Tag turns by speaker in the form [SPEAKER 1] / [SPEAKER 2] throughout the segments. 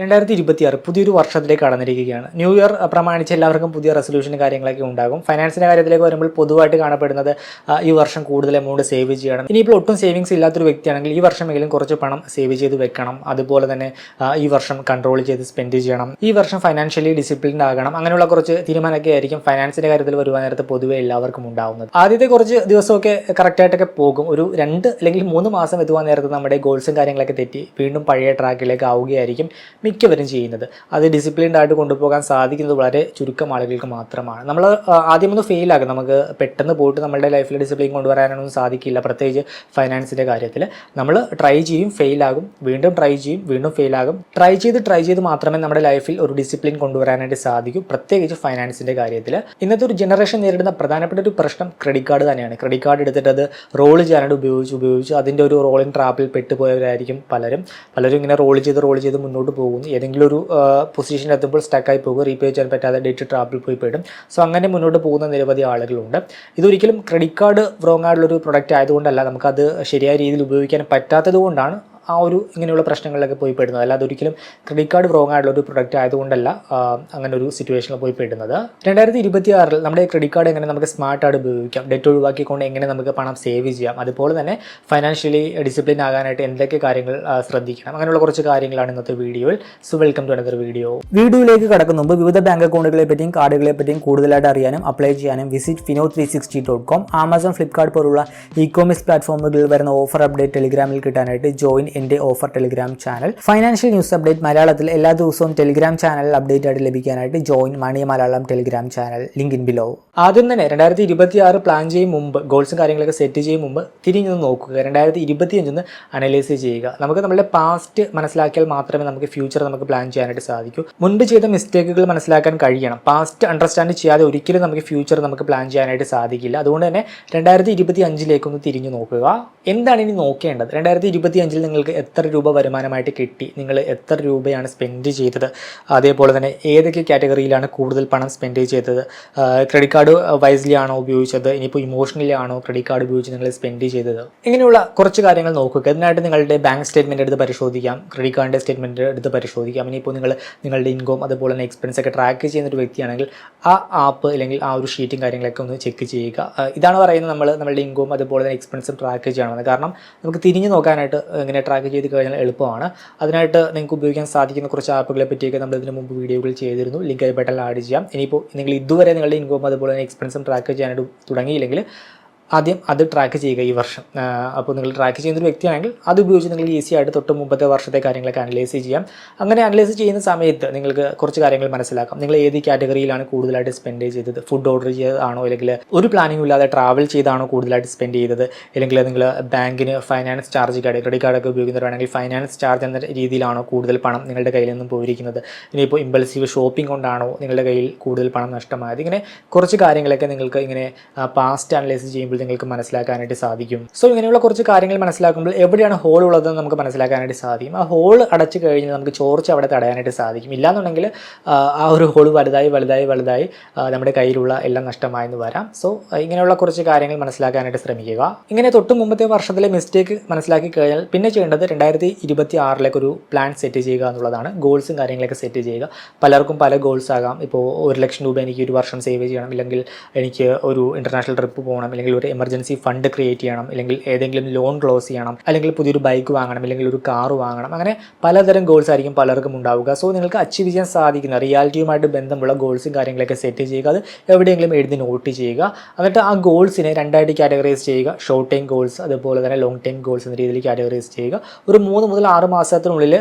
[SPEAKER 1] രണ്ടായിരത്തി ഇരുപത്തി ആറ് പുതിയൊരു വർഷത്തിലേക്ക് കടന്നിരിക്കുകയാണ്. ന്യൂ ഇയർ പ്രമാണിച്ച് എല്ലാവർക്കും പുതിയ റെസൊല്യൂഷനും കാര്യങ്ങളൊക്കെ ഉണ്ടാകും. ഫൈനാൻസിന്റെ കാര്യത്തിലേക്ക് വരുമ്പോൾ പൊതുവായിട്ട് കാണപ്പെടുന്നത് ഈ വർഷം കൂടുതൽ എമൗണ്ട് സേവ് ചെയ്യണം. ഇനിയിപ്പോൾ ഒട്ടും സേവിങ്സ് ഇല്ലാത്തൊരു വ്യക്തിയാണെങ്കിൽ ഈ വർഷമെങ്കിലും കുറച്ച് പണം സേവ് ചെയ്ത് വെക്കണം. അതുപോലെ തന്നെ ഈ വർഷം കൺട്രോൾ ചെയ്ത് സ്പെൻഡ് ചെയ്യണം. ഈ വർഷം ഫൈനാൻഷ്യലി ഡിസിപ്ലിൻഡ് ആകണം. അങ്ങനെയുള്ള കുറച്ച് തീരുമാനമൊക്കെ ആയിരിക്കും ഫൈനാൻസിന്റെ കാര്യത്തിൽ വരുവാൻ നേരത്ത് പൊതുവെ എല്ലാവർക്കും ഉണ്ടാവുന്നത്. ആദ്യത്തെ കുറച്ച് ദിവസമൊക്കെ കറക്റ്റായിട്ടൊക്കെ പോകും. ഒരു രണ്ട് അല്ലെങ്കിൽ മൂന്ന് മാസം എത്തുവാൻ നേരത്ത് നമ്മുടെ ഗോൾസും കാര്യങ്ങളൊക്കെ തെറ്റി. വീണ്ടും പഴയ ട്രാക്കിലേക്ക് ആവുകയായിരിക്കും. മിക്കവരും ചെയ്യുന്നത്. അത് ഡിസിപ്ലിൻഡ് ആയിട്ട് കൊണ്ടുപോകാൻ സാധിക്കുന്നത് വളരെ ചുരുക്കം ആളുകൾക്ക് മാത്രമാണ്. നമ്മൾ ആദ്യമൊന്നും ഫെയിൽ ആകും നമുക്ക് പെട്ടെന്ന് പോയിട്ട് നമ്മുടെ ലൈഫിൽ ഡിസിപ്ലിൻ കൊണ്ടുവരാനൊന്നും സാധിക്കില്ല. പ്രത്യേകിച്ച് ഫൈനാൻസിന്റെ കാര്യത്തിൽ നമ്മൾ ട്രൈ ചെയ്യും ഫെയിൽ ആകും. വീണ്ടും ട്രൈ ചെയ്യും വീണ്ടും ഫെയിൽ ആകും. ട്രൈ ചെയ്ത് ട്രൈ ചെയ്ത് മാത്രമേ നമ്മുടെ ലൈഫിൽ ഒരു ഡിസിപ്ലിൻ കൊണ്ടുവരാനായിട്ട് സാധിക്കൂ. പ്രത്യേകിച്ച് ഫൈനാൻസിന്റെ കാര്യത്തിൽ ഇന്നത്തെ ഒരു ജനറേഷൻ നേരിടുന്ന പ്രധാനപ്പെട്ട ഒരു പ്രശ്നം ക്രെഡിറ്റ് കാർഡ് തന്നെയാണ്. ക്രെഡിറ്റ് കാർഡ് എടുത്തിട്ട് അത് റോൾ ചെയ്യാനായിട്ട് ഉപയോഗിച്ച് ഉപയോഗിച്ച് അതിന്റെ ഒരു റോളിംഗ് ട്രാപ്പിൽ പെട്ടുപോയവരായിരിക്കും പലരും. പലരും ഇങ്ങനെ റോൾ ചെയ്ത് റോൾ ചെയ്ത് മുന്നോട്ട് പോകുന്നു. ഏതെങ്കിലും ഒരു പൊസിഷനിൽ എത്തുമ്പോൾ സ്റ്റക്കായി പോകും. റീപേ ചെയ്യാൻ പറ്റാതെ ഡേറ്റ് ട്രാപ്പിൽ പോയി പെടും. സോ അങ്ങനെ മുന്നോട്ട് പോകുന്ന നിരവധി ആളുകളുണ്ട്. ഇതൊരിക്കലും ക്രെഡിറ്റ് കാർഡ് റോങ് ആയിട്ടുള്ളൊരു പ്രൊഡക്റ്റ് ആയതുകൊണ്ടല്ല നമുക്കത് ശരിയായ രീതിയിൽ ഉപയോഗിക്കാൻ പറ്റാത്തത് കൊണ്ടാണ് ആ ഒരു ഇങ്ങനെയുള്ള പ്രശ്നങ്ങളിലൊക്കെ പോയി പെടുന്നത്. അല്ലാതെ ഒരിക്കലും ക്രെഡിറ്റ് കാർഡ് റോങ് ആയിട്ടുള്ള ഒരു പ്രൊഡക്റ്റ് ആയതുകൊണ്ടല്ല അങ്ങനെ ഒരു സിറ്റുവേഷനിൽ പോയി പെടുന്നത്. രണ്ടായിരത്തി ഇരുപത്തി ആറിൽ നമ്മുടെ ക്രെഡിറ്റ് കാർഡ് എങ്ങനെ നമുക്ക് സ്മാർട്ടായിട്ട് ഉപയോഗിക്കാം? ഡെറ്റ് ഒഴിവാക്കിക്കൊണ്ട് എങ്ങനെ നമുക്ക് പണം സേവ് ചെയ്യാം? അതുപോലെ തന്നെ ഫൈനാൻഷ്യലി ഡിസിപ്ലിൻ ആകാനായിട്ട് എന്തൊക്കെ കാര്യങ്ങൾ ശ്രദ്ധിക്കണം? അങ്ങനെയുള്ള കുറച്ച് കാര്യങ്ങളാണ് ഇന്നത്തെ വീഡിയോയിൽ so welcome to another video വീഡിയോയിലേക്ക് കടക്കുന്ന മുമ്പ് വിവിധ ബാങ്ക് അക്കൗണ്ടുകളെ പറ്റിയും കാർഡുകളെ പറ്റിയും കൂടുതലായിട്ട് അറിയാനും അപ്ലൈ ചെയ്യാനും visit Fino three sixty dot com Amazon Flipkart പോലുള്ള ഇ കോമേഴ്സ് പ്ലാറ്റ്ഫോമുകളിൽ വരുന്ന ഓഫർ അപ്ഡേറ്റ് ടെലിഗ്രാമിൽ കിട്ടാനായിട്ട് ജോയിൻ എന്റെ offer Telegram channel. Financial news update മലയാളത്തിൽ എല്ലാ ദിവസവും ടെലിഗ്രാം ചാനൽ അപ്ഡേറ്റ് ആയിട്ട് ലഭിക്കാനായിട്ട് join money Malayalam Telegram channel link in below ആദ്യം തന്നെ രണ്ടായിരത്തി ഇരുപത്തി ആറ് പ്ലാൻ ചെയ്യും മുമ്പ് ഗോൾസും കാര്യങ്ങളൊക്കെ സെറ്റ് ചെയ്യും മുമ്പ് തിരിഞ്ഞു നോക്കുക. രണ്ടായിരത്തി ഇരുപത്തി അഞ്ചൊന്ന് അനലൈസ് ചെയ്യുക. നമുക്ക് നമ്മുടെ പാസ്റ്റ് മനസ്സിലാക്കിയാൽ മാത്രമേ നമുക്ക് ഫ്യൂച്ചർ നമുക്ക് പ്ലാൻ ചെയ്യാനായിട്ട് സാധിക്കൂ. മുൻപ് ചെയ്ത മിസ്റ്റേക്കുകൾ മനസ്സിലാക്കാൻ കഴിയണം. പാസ്റ്റ് അണ്ടർസ്റ്റാൻഡ് ചെയ്യാതെ ഒരിക്കലും നമുക്ക് ഫ്യൂച്ചർ നമുക്ക് പ്ലാൻ ചെയ്യാനായിട്ട് സാധിക്കില്ല. അതുകൊണ്ട് തന്നെ രണ്ടായിരത്തി ഇരുപത്തി അഞ്ചിലേക്കൊന്ന് തിരിഞ്ഞു നോക്കുക. എന്താണ് ഇനി നോക്കേണ്ടത്? രണ്ടായിരത്തി ഇരുപത്തി അഞ്ചിൽ നിങ്ങൾക്ക് എത്ര രൂപ വരുമാനമായിട്ട് കിട്ടി നിങ്ങൾ എത്ര രൂപയാണ് സ്പെൻഡ് ചെയ്തത് അതേപോലെ തന്നെ ഏതൊക്കെ കാറ്റഗറിയിലാണ് കൂടുതൽ പണം സ്പെൻഡ് ചെയ്തത് ക്രെഡിറ്റ് കാർഡ് വൈസ്ലി ആണോ ഉപയോഗിച്ചത് ഇനിയിപ്പോൾ ഇമോഷണലി ആണോ ക്രെഡിറ്റ് കാർഡ് ഉപയോഗിച്ച് നിങ്ങൾ സ്പെൻഡ് ചെയ്തത്? ഇങ്ങനെയുള്ള കുറച്ച് കാര്യങ്ങൾ നോക്കുക. ഇതിനായിട്ട് നിങ്ങളുടെ ബാങ്ക് സ്റ്റേറ്റ്മെന്റ് എടുത്ത് പരിശോധിക്കാം ക്രെഡിറ്റ് കാർഡിന്റെ സ്റ്റേറ്റ്മെന്റ് എടുത്ത് പരിശോധിക്കാം. ഇനിയിപ്പോൾ നിങ്ങൾ നിങ്ങളുടെ ഇൻകം അതുപോലെ തന്നെ എക്സ്പെൻസ് ഒക്കെ ട്രാക്ക് ചെയ്യുന്ന ഒരു വ്യക്തിയാണെങ്കിൽ ആ ആപ്പ് അല്ലെങ്കിൽ ആ ഒരു ഷീറ്റും കാര്യങ്ങളൊക്കെ ഒന്ന് ചെക്ക് ചെയ്യുക. ഇതാണ് പറയുന്നത് നമ്മൾ നമ്മളുടെ ഇൻകം അതുപോലെ തന്നെ എക്സ്പെൻസും ട്രാക്ക് ചെയ്യണമെന്ന് കാരണം നമുക്ക് തിരിഞ്ഞു നോക്കാനായിട്ട് ഇങ്ങനെ ട്രാക്ക് ചെയ്ത് കഴിഞ്ഞാൽ എളുപ്പമാണ്. അതിനായിട്ട് നിങ്ങൾക്ക് ഉപയോഗിക്കാൻ സാധിക്കുന്ന കുറച്ച് ആപ്പുകളെ പറ്റിയൊക്കെ നമ്മൾ ഇതിന് മുമ്പ് വീഡിയോകൾ ചെയ്തിരുന്നു. ലിങ്ക് ബട്ടൺ ആഡ് ചെയ്യാം. ഇനിയിപ്പോൾ നിങ്ങൾ ഇതുവരെ നിങ്ങളുടെ ഇൻകം അതുപോലെ തന്നെ എക്സ്പെൻസും ട്രാക്ക് ചെയ്യാനായിട്ട് തുടങ്ങിയില്ലെങ്കിൽ ആദ്യം അത് ട്രാക്ക് ചെയ്യുക ഈ വർഷം. അപ്പോൾ നിങ്ങൾ ട്രാക്ക് ചെയ്യുന്ന ഒരു വ്യക്തിയാണെങ്കിൽ അത് ഉപയോഗിച്ച് നിങ്ങൾ ഈസി ആയിട്ട് തൊട്ട് മുമ്പത്തെ വർഷത്തെ കാര്യങ്ങളൊക്കെ അനലൈസ് ചെയ്യാം. അങ്ങനെ അനലൈസ് ചെയ്യുന്ന സമയത്ത് നിങ്ങൾക്ക് കുറച്ച് കാര്യങ്ങൾ മനസ്സിലാക്കാം. നിങ്ങൾ ഏത് കാറ്റഗറിയിലാണ് കൂടുതലായിട്ട് സ്പെൻഡ് ചെയ്തത്? ഫുഡ് ഓർഡർ ചെയ്താണോ അല്ലെങ്കിൽ ഒരു പ്ലാനിങ്ങും ഇല്ലാതെ ട്രാവൽ ചെയ്താണോ കൂടുതലായിട്ട് സ്പെൻഡ് ചെയ്തത്? അല്ലെങ്കിൽ നിങ്ങൾ ബാങ്കിന് ഫൈനാൻസ് ചാർജ് കാർഡ് ക്രെഡിറ്റ് കാർഡൊക്കെ ഉപയോഗിക്കുന്നവരാണെങ്കിൽ ഫൈനാൻസ് ചാർജ് എന്ന രീതിയിലാണോ കൂടുതൽ പണം നിങ്ങളുടെ കയ്യിൽ നിന്നും പോയിരിക്കുന്നത്? ഇനിയിപ്പോൾ ഇമ്പൾസീവ് ഷോപ്പിംഗ് കൊണ്ടാണോ നിങ്ങളുടെ കയ്യിൽ കൂടുതൽ പണം നഷ്ടമായത്? ഇങ്ങനെ കുറച്ച് കാര്യങ്ങളൊക്കെ നിങ്ങൾക്ക് ഇങ്ങനെ പാസ്റ്റ് അനലൈസ് ചെയ്യുമ്പോൾ നിങ്ങൾക്ക് മനസ്സിലാക്കാനായിട്ട് സാധിക്കും. സോ ഇങ്ങനെയുള്ള കുറച്ച് കാര്യങ്ങൾ മനസ്സിലാക്കുമ്പോൾ എവിടെയാണ് ഹോൾ ഉള്ളതെന്ന് നമുക്ക് മനസ്സിലാക്കാനായിട്ട് സാധിക്കും. ആ ഹോൾ അടച്ചു കഴിഞ്ഞാൽ നമുക്ക് ചോർച്ച അവിടെ തടയാനായിട്ട് സാധിക്കും. ഇല്ലാന്നുണ്ടെങ്കിൽ ആ, ഒരു ഹോൾ വലുതായി വലുതായി വലുതായി നമ്മുടെ കയ്യിലുള്ള എല്ലാം നഷ്ടമായെന്ന് വരാം. സോ ഇങ്ങനെയുള്ള കുറച്ച് കാര്യങ്ങൾ മനസ്സിലാക്കാനായിട്ട് ശ്രമിക്കുക. ഇങ്ങനെ തൊട്ട് മുമ്പത്തെ വർഷത്തിലെ മിസ്റ്റേക്ക് മനസ്സിലാക്കി കഴിഞ്ഞാൽ പിന്നെ ചെയ്യേണ്ടത് രണ്ടായിരത്തി ഇരുപത്തി ആറിലേക്ക് ഒരു പ്ലാൻ സെറ്റ് ചെയ്യുക എന്നുള്ളതാണ്. ഗോൾസും കാര്യങ്ങളൊക്കെ സെറ്റ് ചെയ്യുക. പലർക്കും പല ഗോൾസ് ആകാം. ഇപ്പോൾ ഒരു ലക്ഷം രൂപ എനിക്ക് ഒരു വർഷം സേവ് ചെയ്യണം. അല്ലെങ്കിൽ എനിക്ക് ഒരു ഇന്റർനാഷണൽ ട്രിപ്പ് പോകണം. അല്ലെങ്കിൽ ഒരു എമർജൻസി ഫണ്ട് ക്രിയേറ്റ് ചെയ്യണം അല്ലെങ്കിൽ ഏതെങ്കിലും ലോൺ ക്ലോസ് ചെയ്യണം അല്ലെങ്കിൽ പുതിയൊരു ബൈക്ക് വാങ്ങണം അല്ലെങ്കിൽ ഒരു കാർ വാങ്ങണം അങ്ങനെ പലതരം ഗോൾസ് ആയിരിക്കും പലർക്കും ഉണ്ടാവുക. സോ നിങ്ങൾക്ക് അച്ചീവ് ചെയ്യാൻ സാധിക്കുന്ന റിയാലിറ്റിയുമായിട്ട് ബന്ധമുള്ള ഗോൾസും കാര്യങ്ങളൊക്കെ സെറ്റ് ചെയ്യുക. അത് എവിടെയെങ്കിലും എഴുതി നോട്ട് ചെയ്യുക. എന്നിട്ട് ആ ഗോൾസിനെ രണ്ടായിട്ട് കാറ്റഗറൈസ് ചെയ്യുക. ഷോർട്ട് ടൈം ഗോൾസ് അതുപോലെ തന്നെ ലോങ് ടൈം ഗോൾസ് എന്ന രീതിയിൽ കാറ്റഗറൈസ് ചെയ്യുക. ഒരു മൂന്ന് മുതൽ ആറ് മാസത്തിനുള്ളിൽ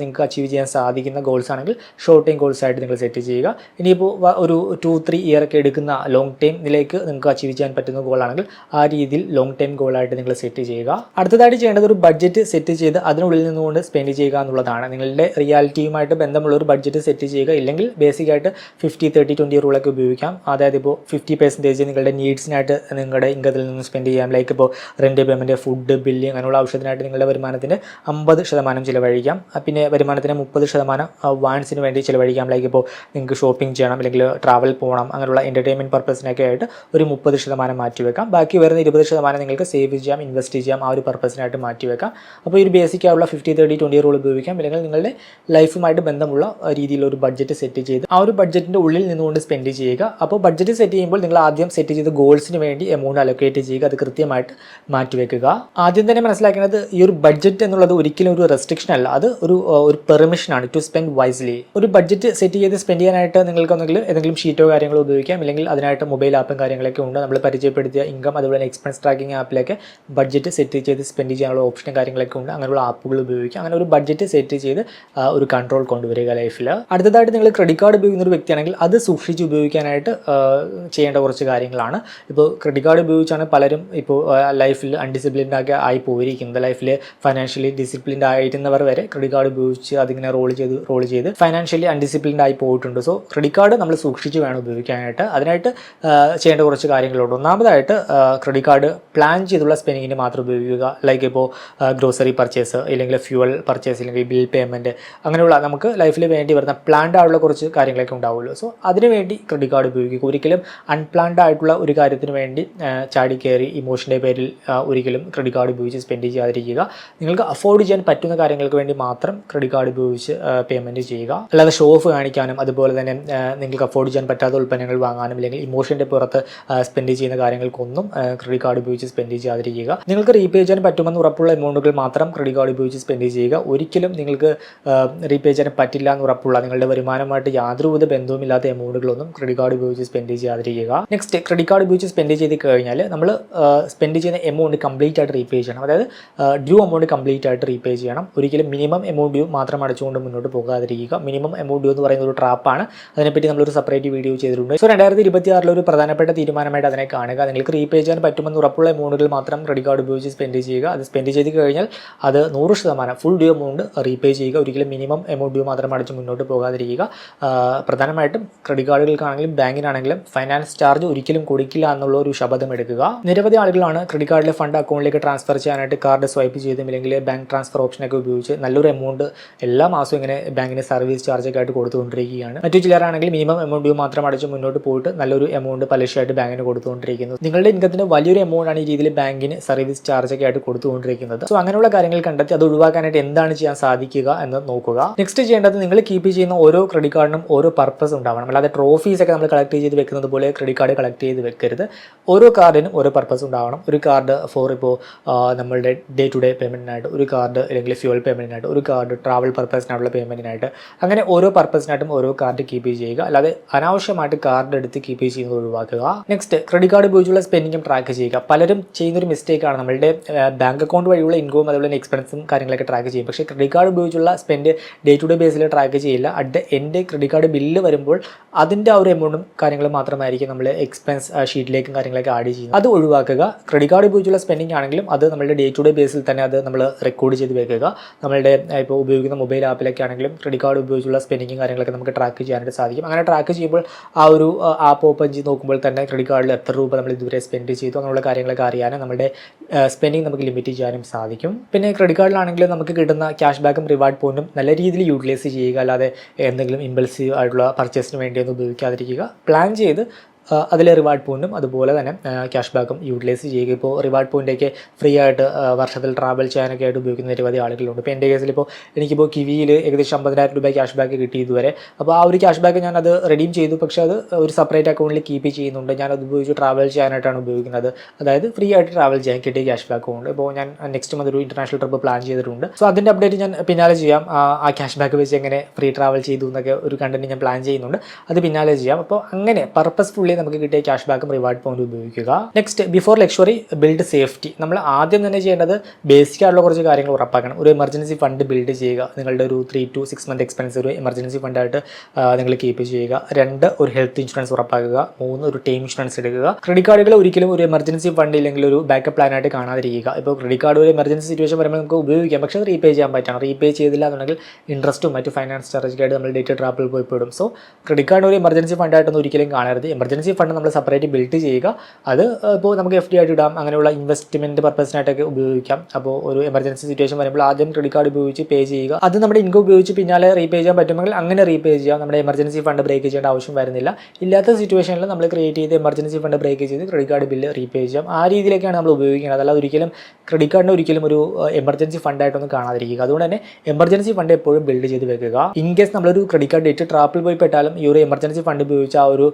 [SPEAKER 1] നിങ്ങൾക്ക് അച്ചീവ് ചെയ്യാൻ സാധിക്കുന്ന ഗോൾസ് ആണെങ്കിൽ ഷോർട്ട് ടൈം ഗോൾസ് ആയിട്ട് നിങ്ങൾ സെറ്റ് ചെയ്യുക. ഇനിയിപ്പോൾ ഒരു ടു ത്രീ ഇയർ ഒക്കെ എടുക്കുന്ന ലോങ് ടൈം ഇതിലേക്ക് നിങ്ങൾക്ക് അച്ചീവ് ചെയ്യാൻ പറ്റുന്ന ഗോളാണെങ്കിൽ ആ രീതിയിൽ ലോങ് ടൈം ഗോളായിട്ട് നിങ്ങൾ സെറ്റ് ചെയ്യുക. അടുത്തതായിട്ട് ചെയ്യേണ്ടത് ഒരു ബഡ്ജറ്റ് സെറ്റ് ചെയ്ത് അതിനുള്ളിൽ നിന്നുകൊണ്ട് സ്പെൻഡ് ചെയ്യുക എന്നുള്ളതാണ്. നിങ്ങളുടെ റിയാലിറ്റിയുമായിട്ട് ബന്ധമുള്ള ഒരു ബഡ്ജറ്റ് സെറ്റ് ചെയ്യുക. ഇല്ലെങ്കിൽ ബേസിക് ആയിട്ട് ഫിഫ്റ്റി തേർട്ടി ട്വന്റി റൂളൊക്കെ ഉപയോഗിക്കാം. അതായത് ഇപ്പോൾ ഫിഫ്റ്റി പെർസെന്റേജ് നിങ്ങളുടെ നീഡ്സിനായിട്ട് നിങ്ങളുടെ ഇൻകത്തിൽ നിന്ന് സ്പെൻഡ് ചെയ്യാം. ലൈക്ക് ഇപ്പോൾ റെന്റ് പേയ്മെന്റ് ഫുഡ് ബില്ലിംഗ് അങ്ങനെയുള്ള ആവശ്യത്തിനായിട്ട് നിങ്ങളുടെ വരുമാനത്തിന്റെ അമ്പത് ശതമാനം ചിലവഴിക്കാം. പിന്നെ വരുമാനത്തിന് മുപ്പത് ശതമാനം വാൻസിന് വേണ്ടി ചിലവഴിക്കാം. ലൈക്ക് ഇപ്പോൾ നിങ്ങൾക്ക് ഷോപ്പിംഗ് ചെയ്യണം. അല്ലെങ്കിൽ ട്രാവൽ പോകണം അങ്ങനെയുള്ള എന്റർടൈൻമെന്റ് പർപ്പസിനൊക്കെ ആയിട്ട് ഒരു മുപ്പത് ശതമാനം മാറ്റി വെക്കാം ബാക്കി വരുന്ന ഇരുപത് ശതമാനം നിങ്ങൾക്ക് സേവ് ചെയ്യാം ഇൻവെസ്റ്റ് ചെയ്യാം ആ ഒരു പർപ്പസിനായിട്ട് മാറ്റി വെക്കാം അപ്പോൾ ഒരു ബേസിക് ആയുള്ള ഫിഫ്റ്റി തേർട്ടി ട്വന്റി റൂൾ ഉപയോഗിക്കാം. അല്ലെങ്കിൽ നിങ്ങളുടെ ലൈഫുമായിട്ട് ബന്ധമുള്ള രീതിയിൽ ഒരു ബഡ്ജറ്റ് സെറ്റ് ചെയ്ത് ആ ഒരു ബഡ്ജറ്റിന്റെ ഉള്ളിൽ നിന്നുകൊണ്ട് സ്പെൻഡ് ചെയ്യുക. അപ്പോൾ ബഡ്ജറ്റ് സെറ്റ് ചെയ്യുമ്പോൾ നിങ്ങൾ ആദ്യം സെറ്റ് ചെയ്ത ഗോൾസിന് വേണ്ടി എമൗണ്ട് അലോക്കേറ്റ് ചെയ്യുക. അത് കൃത്യമായിട്ട് മാറ്റിവെക്കുക. ആദ്യം തന്നെ മനസ്സിലാക്കേണ്ടത് ഈ ഒരു ബഡ്ജറ്റ് എന്നുള്ളത് ഒരിക്കലും ഒരു റെസ്ട്രിക്ഷൻ അല്ല. അത് ഒരു ഒരു പെർമിഷൻ ആണ് ടു സ്പെൻഡ് വൈസ്ലി ഒരു ബഡ്ജറ്റ് സെറ്റ് ചെയ്ത് സ്പെൻഡ് ചെയ്യാനായിട്ട് നിങ്ങൾക്ക് ഒന്നെങ്കിൽ ഏതെങ്കിലും ഷീറ്റോ കാര്യങ്ങളോ ഉപയോഗിക്കാം. അല്ലെങ്കിൽ അതിനായിട്ട് മൊബൈൽ ആപ്പും കാര്യങ്ങളൊക്കെ ഉണ്ട്. നമ്മൾ പരിചയപ്പെടുത്തിയ ഇൻകം അതുപോലെ തന്നെ എക്സ്പെൻസ് ട്രാക്കിംഗ് ആപ്പിലൊക്കെ ബഡ്ജറ്റ് സെറ്റ് ചെയ്ത് സ്പെൻഡ് ചെയ്യാനുള്ള ഓപ്ഷനും കാര്യങ്ങളൊക്കെ ഉണ്ട്. അങ്ങനെയുള്ള ആപ്പുകൾ ഉപയോഗിക്കാം. അങ്ങനെ ഒരു ബഡ്ജറ്റ് സെറ്റ് ചെയ്ത് ഒരു കൺട്രോൾ കൊണ്ടുവരിക ലൈഫിൽ അടുത്തതായിട്ട് നിങ്ങൾ ക്രെഡിറ്റ് കാർഡ് ഉപയോഗിക്കുന്ന ഒരു വ്യക്തിയാണെങ്കിൽ അത് സൂക്ഷിച്ച് ഉപയോഗിക്കാനായിട്ട് ചെയ്യേണ്ട കുറച്ച് കാര്യങ്ങളാണ്. ഇപ്പോൾ ക്രെഡിറ്റ് കാർഡ് ഉപയോഗിച്ചാണ് പലരും ഇപ്പോൾ ലൈഫിൽ അൺഡിസിപ്ലിൻഡ് ആക്കി ആയി പോയിരിക്കുന്നത്. ലൈഫിൽ ഫൈനാൻഷ്യലി ഡിസിപ്ലിൻഡ് ആയിരുന്നവർ വരെ ക്രെഡിറ്റ് കാർഡ് ഉപയോഗിച്ച് അതിങ്ങനെ റോൾ ചെയ്ത് റോൾ ചെയ്ത് ഫൈനാൻഷ്യലി അൺഡിസിപ്ലിൻഡ് ആയി പോയിട്ടുണ്ട്. സോ ക്രെഡിറ്റ് കാർഡ് നമ്മൾ സൂക്ഷിച്ച് വേണം ഉപയോഗിക്കാനായിട്ട്. അതിനായിട്ട് ചെയ്യേണ്ട കുറച്ച് കാര്യങ്ങളുണ്ട്. ഒന്നാമതായിട്ട് ക്രെഡിറ്റ് കാർഡ് പ്ലാൻ ചെയ്തുള്ള സ്പെൻഡിങ്ങിന് മാത്രം ഉപയോഗിക്കുക. ലൈക്ക് ഇപ്പോൾ ഗ്രോസറി പർച്ചേസ് ഇല്ലെങ്കിൽ ഫ്യൂവൽ പർച്ചേസ് ഇല്ലെങ്കിൽ ബിൽ പേയ്മെന്റ് അങ്ങനെയുള്ള നമുക്ക് ലൈഫിൽ വേണ്ടി വരുന്ന പ്ലാൻഡ് ആയിട്ടുള്ള കുറച്ച് കാര്യങ്ങളൊക്കെ ഉണ്ടാവുള്ളൂ. സോ അതിനുവേണ്ടി ക്രെഡിറ്റ് കാർഡ് ഉപയോഗിക്കുക. ഒരിക്കലും അൺപ്ലാൻഡ് ആയിട്ടുള്ള ഒരു കാര്യത്തിന് വേണ്ടി ചാടി കയറി ഇമോഷന്റെ പേരിൽ ഒരിക്കലും ക്രെഡിറ്റ് കാർഡ് ഉപയോഗിച്ച് സ്പെൻഡ് ചെയ്യാതിരിക്കുക. നിങ്ങൾക്ക് അഫോർഡ് ചെയ്യാൻ പറ്റുന്ന കാര്യങ്ങൾക്ക് വേണ്ടി മാത്രം ക്രെഡിറ്റ് കാർഡ് ഉപയോഗിച്ച് പേയ്മെന്റ് ചെയ്യുക. അല്ലാതെ ഷോ ഓഫ് കാണിക്കാനും അതുപോലെ തന്നെ നിങ്ങൾക്ക് അഫോർഡ് ചെയ്യാൻ പറ്റാത്ത ഉൽപ്പന്നങ്ങൾ വാങ്ങാനും അല്ലെങ്കിൽ ഇമോഷന്റെ പുറത്ത് സ്പെൻഡ് ചെയ്യുന്ന കാര്യങ്ങൾക്കൊന്നും ക്രെഡിറ്റ് കാർഡ് ഉപയോഗിച്ച് സ്പെൻഡ് ചെയ്യാതിരിക്കുക. നിങ്ങൾക്ക് റീപേ ചെയ്യാൻ പറ്റുമെന്ന് ഉറപ്പുള്ള എമൗണ്ടുകൾ മാത്രം ക്രെഡിറ്റ് കാർഡ് ഉപയോഗിച്ച് സ്പെൻഡ് ചെയ്യുക. ഒരിക്കലും നിങ്ങൾക്ക് റീപേ ചെയ്യാൻ പറ്റില്ല എന്ന് ഉറപ്പുള്ള നിങ്ങളുടെ വരുമാനമായിട്ട് യാതൊരുവിധ ബന്ധവുമില്ലാത്ത എമൗണ്ടുകളൊന്നും ക്രെഡിറ്റ് കാർഡ് ഉപയോഗിച്ച് സ്പെൻഡ് ചെയ്യാതിരിക്കുക. നെക്സ്റ്റ് ക്രെഡിറ്റ് കാർഡ് ഉപയോഗിച്ച് സ്പെൻഡ് ചെയ്ത് കഴിഞ്ഞാൽ നമ്മൾ സ്പെൻഡ് ചെയ്യുന്ന എമൗണ്ട് കംപ്ലീറ്റ് ആയിട്ട് റീപേ ചെയ്യണം. അതായത് ഡ്യൂ എമൗണ്ട് കംപ്ലീറ്റ് ആയിട്ട് റീപേ ചെയ്യണം. ഒരിക്കലും മിനിമം എമൗണ്ട് ഡ്യൂ മാത്രം അടച്ചുകൊണ്ട് മുന്നോട്ട് പോകാതിരിക്കുക. മിനിമം എമൗണ്ട് ഡ്യൂ എന്ന് പറയുന്ന ഒരു ട്രാപ്പാണ് അതിനെപ്പറ്റി നമ്മളൊരു സെപ്പറേറ്റ് വീഡിയോ ചെയ്തിട്ടുണ്ട്. സോ രണ്ടായിരത്തി ഇരുപത്തി ഒരു പ്രധാനപ്പെട്ട തീരുമാനമായിട്ട് അതിനെ കാണുക. നിങ്ങൾക്ക് റീപേ ചെയ്യാൻ പറ്റുമെന്ന് ഉറപ്പുള്ള എമൗണ്ടുകൾ മാത്രം ക്രെഡിറ്റ് കാർഡ് ഉപയോഗിച്ച് സ്പെൻഡ് ചെയ്യുക. അത് സ്പെൻഡ് ചെയ്ത് കഴിഞ്ഞാൽ അത് നൂറ് ശതമാനം ഫുൾ ഡ്യൂ എമൗണ്ട് റീപേ ചെയ്യുക. ഒരിക്കലും മിനിമം എമൗണ്ട് ഡ്യൂ മാത്രം അടച്ച് മുന്നോട്ട് പോകാതിരിക്കുക. പ്രധാനമായിട്ടും ക്രെഡിറ്റ് കാർഡുകൾക്കാണെങ്കിലും ബാങ്കിനാണെങ്കിലും ഫൈനാൻസ് ചാർജ് ഒരിക്കലും കൊടുക്കില്ല എന്നുള്ള ഒരു ശബ്ദം എടുക്കുക. നിരവധി ആളുകളാണ് ക്രെഡിറ്റ് കാർഡിലെ ഫണ്ട് അക്കൗണ്ടിലേക്ക് ട്രാൻസ്ഫർ ചെയ്യാനായിട്ട് കാർഡ് സ്വൈപ്പ് ചെയ്തും ഇല്ലെങ്കിൽ ബാങ്ക് ട്രാൻസ്ഫർ ഓപ്ഷനൊക്കെ ഉപയോഗിച്ച് നല്ലൊരു എമൗണ്ട് എല്ലാ മാസവും ഇങ്ങനെ ബാങ്കിന് സർവീസ് ചാർജൊക്കെ ആയിട്ട് കൊടുത്തുകൊണ്ടിരിക്കുകയാണ്. മറ്റു ചിലരാണെങ്കിൽ മിനിമം എമൗണ്ട് ഡ്യൂ മാത്രം അടച്ച് മുന്നോട്ട് പോയിട്ട് നല്ലൊരു എമൗണ്ട് പലിശയായിട്ട് ബാങ്കിന് കൊടുത്തുകൊണ്ടിരിക്കുന്നു. നിങ്ങളുടെ ഇൻകത്തിന് വലിയൊരു എമൗണ്ട് ആണ് ഈ രീതിയിൽ ബാങ്കിന് സർവീസ് ചാർജ് ഒക്കെ ആയിട്ട് കൊടുത്തുകൊണ്ടിരിക്കുന്നത്. സോ അങ്ങനെയുള്ള കാര്യങ്ങൾ കണ്ടെത്തി അത് ഒഴിവാക്കാനായിട്ട് എന്താണ് ചെയ്യാൻ സാധിക്കുക എന്ന് നോക്കുക. നെക്സ്റ്റ് ചെയ്യേണ്ടത് നിങ്ങൾ കീപ്പ് ചെയ്യുന്ന ഓരോ ക്രെഡിറ്റ് കാർഡിനും ഓരോ പർപ്പസ് ഉണ്ടാവണം. അല്ലാതെ ട്രോഫീസ് ഒക്കെ നമ്മൾ കളക്ട് ചെയ്ത് വെക്കുന്നത് പോലെ ക്രെഡിറ്റ് കാർഡ് കളക്ട് ചെയ്ത് വെക്കരുത്. ഓരോ കാർഡിനും ഓരോ പർപ്പസ് ഉണ്ടാവണം. ഒരു കാർഡ് ഫോർ ഇപ്പോൾ നമ്മളുടെ ഡേ ടു ഡേ പേയ്മെന്റിനായിട്ട് ഒരു കാർഡ് അല്ലെങ്കിൽ ഫ്യൂൽ പേയ്മെന്റിനായിട്ട് ഒരു കാർഡ് ട്രാവൽ പർപ്പസിനായിട്ടുള്ള പേയ്മെന്റിനായിട്ട് അങ്ങനെ ഓരോ പർപ്പസിനായിട്ടും ഓരോ കാർഡ് കീപ്പ് ചെയ്യുക. അല്ലാതെ അനാവശ്യമായിട്ട് കാർഡ് എടുത്ത് കീപ്പ് ചെയ്യുന്നത് ഒഴിവാക്കുക. നെക്സ്റ്റ് ക്രെഡിറ്റ് കാർഡ് ഉപയോഗിച്ചുള്ള സ്പെൻഡിങ്ങും ട്രാക്ക് ചെയ്യുക. പലരും ചെയ്യുന്നൊരു മിസ്റ്റേക്കാണ് നമ്മളുടെ ബാങ്ക് അക്കൗണ്ട് വഴിയുള്ള ഇൻകവും അതുപോലെ തന്നെ എക്സ്പെൻസും കാര്യങ്ങളൊക്കെ ട്രാക്ക് ചെയ്യും. പക്ഷേ ക്രെഡിറ്റ് കാർഡ് ഉപയോഗിച്ചുള്ള സ്പെൻഡ് ഡേ ടു ഡേ ബേസിൽ ട്രാക്ക് ചെയ്യില്ല. അറ്റ് എന്റെ ക്രെഡിറ്റ് കാർഡ് ബില്ല് വരുമ്പോൾ അതിന്റെ ആ ഒരു എമൗണ്ടും കാര്യങ്ങളും മാത്രമായിരിക്കും നമ്മൾ എക്സ്പെൻസ് ഷീറ്റിലേക്കും കാര്യങ്ങളൊക്കെ ആഡ് ചെയ്യുന്നത്. അത് ഒഴിവാക്കുക. ക്രെഡിറ്റ് കാർഡ് ഉപയോഗിച്ചുള്ള സ്പെൻഡിങ് ആണെങ്കിലും അത് നമ്മുടെ ഡേ ടു ഡേ ബേസിൽ തന്നെ അത് നമ്മൾ റെക്കോർഡ് ചെയ്ത് വെക്കുക. നമ്മളുടെ ഇപ്പോൾ ഉപയോഗിക്കുന്ന മൊബൈൽ ആപ്പിലൊക്കെ ആണെങ്കിലും ക്രെഡിറ്റ് കാർഡ് ഉപയോഗിച്ചുള്ള സ്പെൻഡിങ്ങും കാര്യങ്ങളൊക്കെ നമുക്ക് ട്രാക്ക് ചെയ്യാനായിട്ട് സാധിക്കും. അങ്ങനെ ട്രാക്ക് ചെയ്യുമ്പോൾ ആ ഒരു ആപ്പ് ഓപ്പൺ ചെയ്ത് നോക്കുമ്പോൾ തന്നെ ക്രെഡിറ്റ് കാർഡിൽ എത്ര രൂപ നമ്മൾ ഇതുവരെ സ്പെൻഡ് ചെയ്തു. അങ്ങനെയുള്ള കാര്യങ്ങളൊക്കെ അറിയാനും നമ്മുടെ സ്പെൻഡിങ് നമുക്ക് ലിമിറ്റ് ചെയ്യാനും സാധിക്കും. പിന്നെ ക്രെഡിറ്റ് കാർഡിലാണെങ്കിൽ നമുക്ക് കിട്ടുന്ന ക്യാഷ് ബാക്കും റിവാർഡ് പോയിന്റും നല്ല രീതിയിൽ യൂട്ടിലൈസ് ചെയ്യുക. അല്ലാതെ എന്തെങ്കിലും ഇമ്പൾസീവ് ആയിട്ടുള്ള പർച്ചേസിന് വേണ്ടിയൊന്നും ഉപയോഗിക്കാതിരിക്കുക. പ്ലാൻ ചെയ്ത് അതിലെ റിവാർഡ് പോയിന്റും അതുപോലെ തന്നെ ക്യാഷ് ബാക്കും യൂട്ടിലൈസ് ചെയ്യുക. ഇപ്പോൾ റിവാർഡ് പോയിന്റൊക്കെ ഫ്രീ ആയിട്ട് വർഷത്തിൽ ട്രാവൽ ചെയ്യാനൊക്കെ ആയിട്ട് ഉപയോഗിക്കുന്ന നിരവധി ആളുകളുണ്ട്. ഇപ്പോൾ എന്റെ കേസിൽ ഇപ്പോൾ എനിക്കിപ്പോൾ കിവിയിൽ ഏകദേശം അമ്പതിനായിരം രൂപ ക്യാഷ് ബാക്ക് കിട്ടി ഇതുവരെ. അപ്പോൾ ആ ഒരു ക്യാഷ് ബാക്ക് ഞാൻ അത് റെഡീം ചെയ്തു. പക്ഷേ അത് ഒരു സെപ്പറേറ്റ് അക്കൗണ്ടിൽ കീപ്പ് ചെയ്യുന്നുണ്ട്. ഞാൻ അത് ഉപയോഗിച്ച് ട്രാവൽ ചെയ്യാനായിട്ടാണ് ഉപയോഗിക്കുന്നത്. അതായത് ഫ്രീ ആയിട്ട് ട്രാവൽ ചെയ്യാൻ കിട്ടിയ ക്യാഷ് ബാക്ക് ഉണ്ട് ഇപ്പോൾ ഞാൻ നെക്സ്റ്റ് മന്ത് ഒരു ഇന്റർനാഷണൽ ട്രിപ്പ് പ്ലാൻ ചെയ്തിട്ടുണ്ട്. സോ അതിന്റെ അപ്ഡേറ്റ് ഞാൻ പിന്നാലെ ചെയ്യാം. ആ ക്യാഷ് ബാക്ക് വെച്ച് എങ്ങനെ ഫ്രീ ട്രാവൽ ചെയ്തു എന്നൊക്കെ ഒരു കണ്ടന്റ് ഞാൻ പ്ലാൻ ചെയ്യുന്നുണ്ട്. അത് പിന്നാലെ ചെയ്യാം. അപ്പോൾ അങ്ങനെ പർപ്പസ്ഫുള്ളി നമുക്ക് കിട്ടിയ ക്യാഷ് ബാക്കും റിവാർഡ് പോയിന്റ് ഉപയോഗിക്കുക. Next before luxury build safety നമ്മൾ ആദ്യം തന്നെ ചെയ്യേണ്ടത് ബേസിക് ആയിട്ടുള്ള കുറച്ച് കാര്യങ്ങൾ ഉറപ്പാക്കണം. ഒരു എമർജൻസി ഫണ്ട് ബിൽഡ് ചെയ്യുക. നിങ്ങളുടെ ഒരു three to six month expense ഒരു എമർജൻസി ഫണ്ടായിട്ട് നിങ്ങൾ കീപ്പ് ചെയ്യുക. രണ്ട് ഒരു ഹെൽത്ത് ഇൻഷുറൻസ് ഉറപ്പാക്കുക. മൂന്ന് ഒരു ടൈം ഇൻഷുറൻസ് എടുക്കുക. ക്രെഡിറ്റ് കാർഡുകൾ ഒരിക്കലും ഒരു എമർജൻസി ഫണ്ട് ഇല്ലെങ്കിൽ ഒരു ബാക്കപ്പ് പ്ലാനായിട്ട് കാണാതിരിക്കുക. ഇപ്പോൾ ക്രെഡിറ്റ് കാർഡ് ഒരു എമർജൻസി സിറ്റുവേഷൻ വരുമ്പോൾ നമുക്ക് ഉപയോഗിക്കാം. പക്ഷേ റീപേ ചെയ്യാൻ പറ്റണം. റീപേ ചെയ്തില്ല എന്നുണ്ടെങ്കിൽ ഇൻട്രസ്റ്റും മറ്റു ഫൈനാൻസ് ചാർജൊക്കെ ആയിട്ട് നമ്മൾ ഡേറ്റ് ട്രാപ്പിൽ പോയി പെടും. സോ ക്രെഡിറ്റ് കാർഡ് ഒരു എമർജൻസി ഫണ്ടായിട്ടൊന്നും ഒരിക്കലും കാണരുത്. എമർജൻസി എമർജൻസി ഫണ്ട് നമ്മൾ സെപ്പറേറ്റ് ബിൽഡ് ചെയ്യുക. അത് ഇപ്പോൾ നമുക്ക് എഫ് ഡി ആയിട്ട് ഇടാം. അങ്ങനെയുള്ള ഇൻവെസ്റ്റ്മെന്റ് പർപ്പസിനായിട്ടൊക്കെ ഉപയോഗിക്കാം. അപ്പോൾ ഒരു എമർജൻസി സിറ്റുവേഷൻ വരുമ്പോൾ ആദ്യം ക്രെഡിറ്റ് കാർഡ് ഉപയോഗിച്ച് പേ ചെയ്യുക. അത് നമ്മുടെ ഇൻകം ഉപയോഗിച്ച് പിന്നാലെ റീപേ ചെയ്യാൻ പറ്റുമെങ്കിൽ അങ്ങനെ റീപേ ചെയ്യാം നമ്മുടെ എമർജൻസി ഫണ്ട് ബ്രേക്ക് ചെയ്യേണ്ട ആവശ്യം വരുന്നില്ല. ഇല്ലാത്ത സിറ്റുവേഷനിൽ നമ്മൾ ക്രിയേറ്റ് ചെയ്ത് എമർജൻസി ഫണ്ട് ബ്രേക്ക് ചെയ്ത് ക്രെഡിറ്റ് കാർഡ് ബില്ല് റീപേ ചെയ്യാം. ആ രീതിയിലേക്കാണ് നമ്മൾ ഉപയോഗിക്കുന്നത്. അല്ലാതെ ഒരിക്കലും ക്രെഡിറ്റ് കാർഡിന് ഒരിക്കലും ഒരു എമർജൻസി ഫണ്ടായിട്ടൊന്നും കാണാതിരിക്കുക. അതുകൊണ്ട് തന്നെ എമർജൻസി ഫണ്ട് എപ്പോഴും ബിൽഡ് ചെയ്ത് വെക്കുക. ഇൻ കേസ് നമ്മളൊരു ക്രെഡിറ്റ് കാർഡ് ഡെറ്റ് ട്രാപ്പിൽ പോയി പെട്ടാലും ഈ ഒരു എമർജൻസി ഫണ്ട് ഉപയോഗിച്ച് ആ ഒരു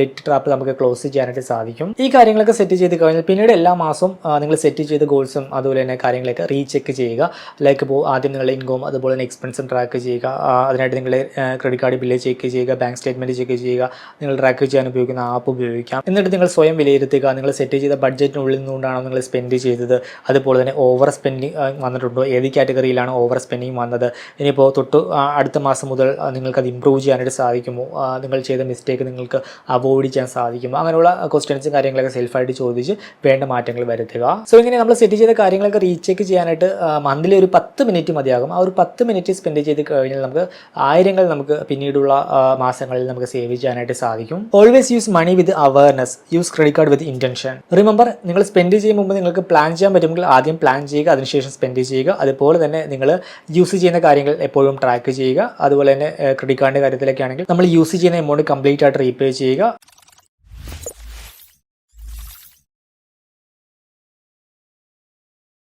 [SPEAKER 1] ഡെറ്റ് ട്രാപ്പ് നമുക്ക് ക്ലോസ് ചെയ്യാനായിട്ട് സാധിക്കും. ഈ കാര്യങ്ങളൊക്കെ സെറ്റ് ചെയ്ത് കഴിഞ്ഞാൽ പിന്നീട് എല്ലാ മാസവും നിങ്ങൾ സെറ്റ് ചെയ്ത ഗോൾസും അതുപോലെ തന്നെ കാര്യങ്ങളൊക്കെ റീചെക്ക് ചെയ്യുക. ലൈക്ക് ഇപ്പോൾ ആദ്യം നിങ്ങളുടെ ഇൻകോം അതുപോലെ തന്നെ എക്സ്പെൻസും ട്രാക്ക് ചെയ്യുക. അതിനായിട്ട് നിങ്ങളുടെ ക്രെഡിറ്റ് കാർഡ് ബില്ല് ചെക്ക് ചെയ്യുക ബാങ്ക് സ്റ്റേറ്റ്മെന്റ് ചെക്ക് ചെയ്യുക നിങ്ങൾ ട്രാക്ക് ചെയ്യാൻ ഉപയോഗിക്കുന്ന ആപ്പ് ഉപയോഗിക്കാം. എന്നിട്ട് നിങ്ങൾ സ്വയം വിലയിരുത്തുക. നിങ്ങൾ സെറ്റ് ചെയ്ത ബഡ്ജറ്റിനുള്ളിൽ നിന്നുകൊണ്ടാണോ നിങ്ങൾ സ്പെൻഡ് ചെയ്തത്? അതുപോലെ തന്നെ ഓവർ സ്പെൻഡിങ് വന്നിട്ടുണ്ടോ? ഏത് കാറ്റഗറിയിലാണ് ഓവർ സ്പെൻഡിങ് വന്നത്? ഇനിയിപ്പോൾ തൊട്ട് അടുത്ത മാസം മുതൽ നിങ്ങൾക്കത് ഇമ്പ്രൂവ് ചെയ്യാനായിട്ട് സാധിക്കുമോ? നിങ്ങൾ ചെയ്ത മിസ്റ്റേക്ക് നിങ്ങൾക്ക് അവോയ്ഡ് ചെയ്യാൻ സാധിക്കും. അങ്ങനെയുള്ള ക്വസ്റ്റ്യൻസും കാര്യങ്ങളൊക്കെ സെൽഫായിട്ട് ചോദിച്ച് വേണ്ട മാറ്റങ്ങൾ വരുത്തുക. സോ ഇങ്ങനെ നമ്മൾ സെറ്റ് ചെയ്ത കാര്യങ്ങളൊക്കെ റീചെക്ക് ചെയ്യാനായിട്ട് മന്ത്ലി ഒരു പത്ത് മിനിറ്റ് മതിയാകും. ആ ഒരു പത്ത് മിനിറ്റ് സ്പെൻഡ് ചെയ്ത് കഴിഞ്ഞാൽ നമുക്ക് ആയിരങ്ങൾ നമുക്ക് പിന്നീടുള്ള മാസങ്ങളിൽ നമുക്ക് സേവ് ചെയ്യാനായിട്ട് സാധിക്കും. Always use money with awareness use credit card with intention remember നിങ്ങൾ സ്പെൻഡ് ചെയ്യും മുമ്പ് നിങ്ങൾക്ക് പ്ലാൻ ചെയ്യാൻ പറ്റുമെങ്കിൽ ആദ്യം പ്ലാൻ ചെയ്യുക അതിനുശേഷം സ്പെൻഡ് ചെയ്യുക. അതുപോലെ തന്നെ നിങ്ങൾ യൂസ് ചെയ്യുന്ന കാര്യങ്ങൾ എപ്പോഴും ട്രാക്ക് ചെയ്യുക. അതുപോലെ തന്നെ ക്രെഡിറ്റ് കാർഡിന്റെ കാര്യത്തിലൊക്കെ ആണെങ്കിൽ നമ്മൾ യൂസ് ചെയ്യുന്ന എമൗണ്ട് കംപ്ലീറ്റ് ആയിട്ട് റീപേ ചെയ്യുക.